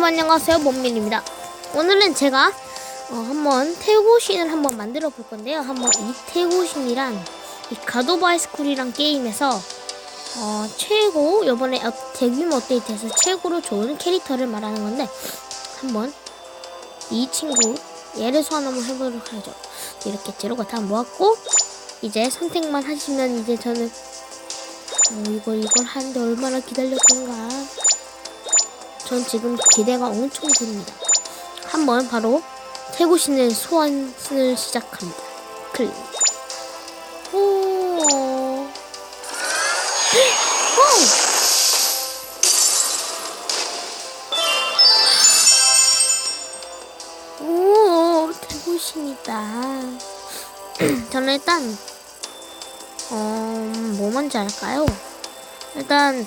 여러분 안녕하세요. 몸민입니다. 오늘은 제가 어, 한번 태고신을 한번 만들어 볼 건데요. 한번 이 태고신이란 이 가도바이스쿨이란 게임에서 어, 최고 요번에 업- 대규모 업데이트에서 최고로 좋은 캐릭터를 말하는 건데 한번 이 친구 얘를 소환 한번 해보도록 하죠. 이렇게 재료가 다 모았고 이제 선택만 하시면 이제 저는 어, 이걸 이걸 하는데 얼마나 기다렸던가 전 지금 기대가 엄청 됩니다. 한번 바로 태고 신의 소환을 시작합니다. 클릭. 오. 오. 오, 태고신이다. 저는 일단 어, 뭐 먼저 할까요? 일단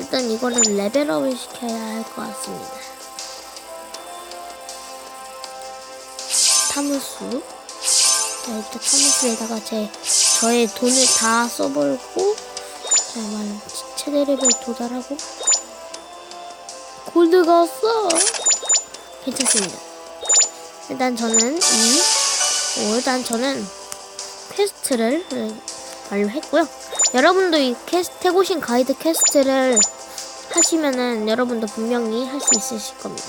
일단 이거를 레벨업을 시켜야 할 것 같습니다. 타무수. 자, 일단 타무수에다가 제, 저의 돈을 다 써버리고, 자, 말, 최대 레벨 도달하고, 골드가 왔어! 괜찮습니다. 일단 저는 이, 어, 일단 저는 퀘스트를 완료했고요. 여러분도 이 퀘스트, 태고신 가이드 퀘스트를 하시면은 여러분도 분명히 할 수 있으실 겁니다.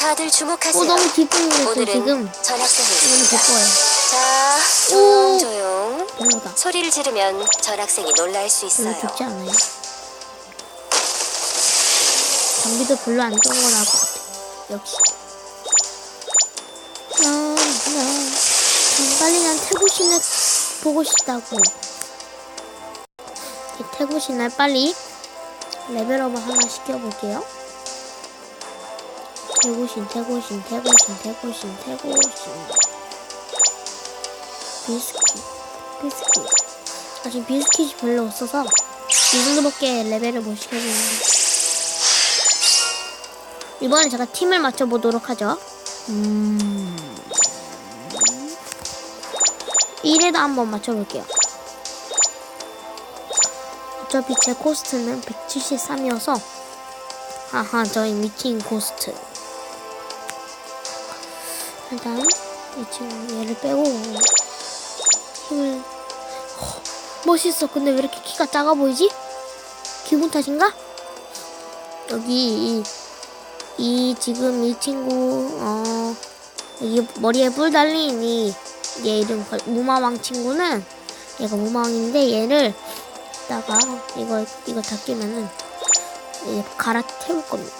다들 주목하세요. 오, 너무 기쁩니다. 저 오늘은 지금 너무 있습니다. 기뻐요. 자, 조용 조용. 별로다. 소리를 지르면 전학생이 놀랄 수 별로 있어요. 좋지 않아요. 장비도 별로 안 좋은 거 나올 것 같아. 역시. 빨리 난 태고신을 보고 싶다고. 이 태고신을 빨리 레벨업을 하나 시켜볼게요. 태고신, 태고신, 태고신, 태고신, 태고신. 비스킷, 비스킷. 아직 비스킷이 별로 없어서 이 정도밖에 레벨을 못 시켜주는데 이번에 제가 팀을 맞춰보도록 하죠 음... 1에도 한번 맞춰볼게요 어차피 제 코스트는 173이어서 하하 저희 미팅 코스트 일단 이 친구 얘를 빼고 힘을 멋있어. 근데 왜 이렇게 키가 작아 보이지? 기분 탓인가? 여기 이, 이 지금 이 친구 어 여기 머리에 뿔 달린 이 얘 이름 걸- 무마왕 친구는 얘가 무마왕인데 얘를 이따가 이거 이거 다 끼면은 이제 갈아 태울 겁니다.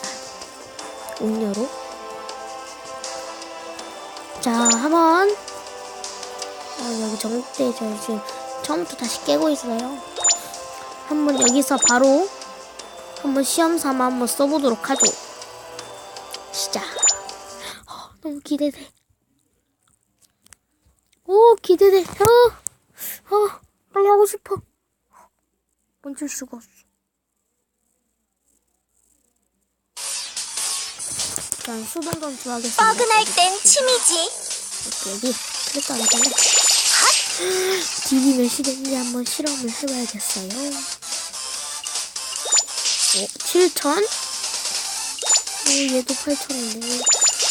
음료로. 자 한번 어, 여기 정대 저 지금 처음부터 다시 깨고 있어요. 한번 여기서 바로 한번 시험 삼아 한번 써보도록 하죠. 시작. 어, 너무 기대돼. 오 기대돼. 어, 어 빨리 하고 싶어. 멈출 수가 없어. 일단 수동 전투 하겠습니다. 뻐근할 땐 침이지. 여기 클릭도 안 딜이 몇이 되는지 한번 실험을 해봐야겠어요 어, 7천? 어, 얘도 8천인데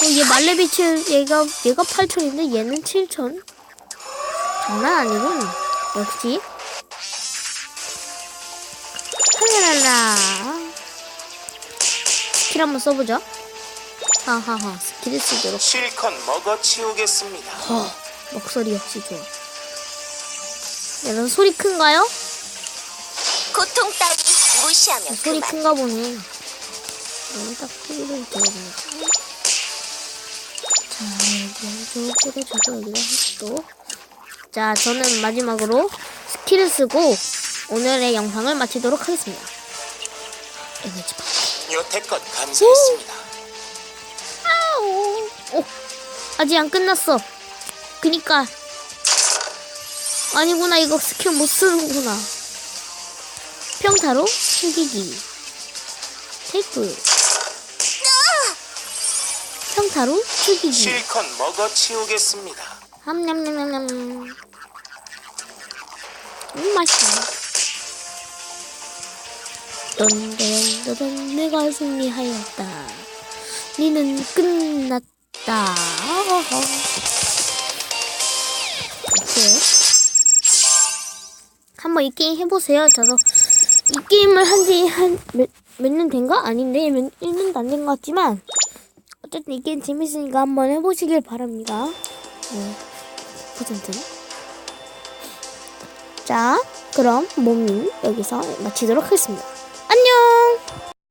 어, 얘 말레비 7 얘가 얘가 8천인데 얘는 7천 장난 아니군 역시 하늘랄라 스킬 한번 써보죠 하하하 스킬을 쓰도록 실컷 먹어 치우겠습니다. 허, 목소리 역시 좋아. 여러분 소리 큰가요? 고통 따위 무시하면 소리 그만. 큰가 보네. 여기 딱 소리를 들어보니까. 자, 여기 저쪽에 저도 여기다 또. 자, 저는 마지막으로 스킬을 쓰고 오늘의 영상을 마치도록 하겠습니다. 에너지 파. 여태껏 감사했습니다. 아오. 오, 아직 안 끝났어. 그니까. 아니구나, 이거 스킬 못 쓰는구나. 평타로 숨기기. 테이프. 평타로 죽이기. 실컷 먹어 치우겠습니다. 함냠냠냠냠. 음, 맛있어. 던던던던 내가 승리하였다. 니는 끝났다. 이렇게 한번 이 게임 해보세요. 저도 이 게임을 한지 한몇 년 된가? 아닌데 몇 1년도 안 된 것 같지만 어쨌든 이 게임 재밌으니까 한번 해보시길 바랍니다. 네. 퍼센트. 자, 그럼 몸님 여기서 마치도록 하겠습니다.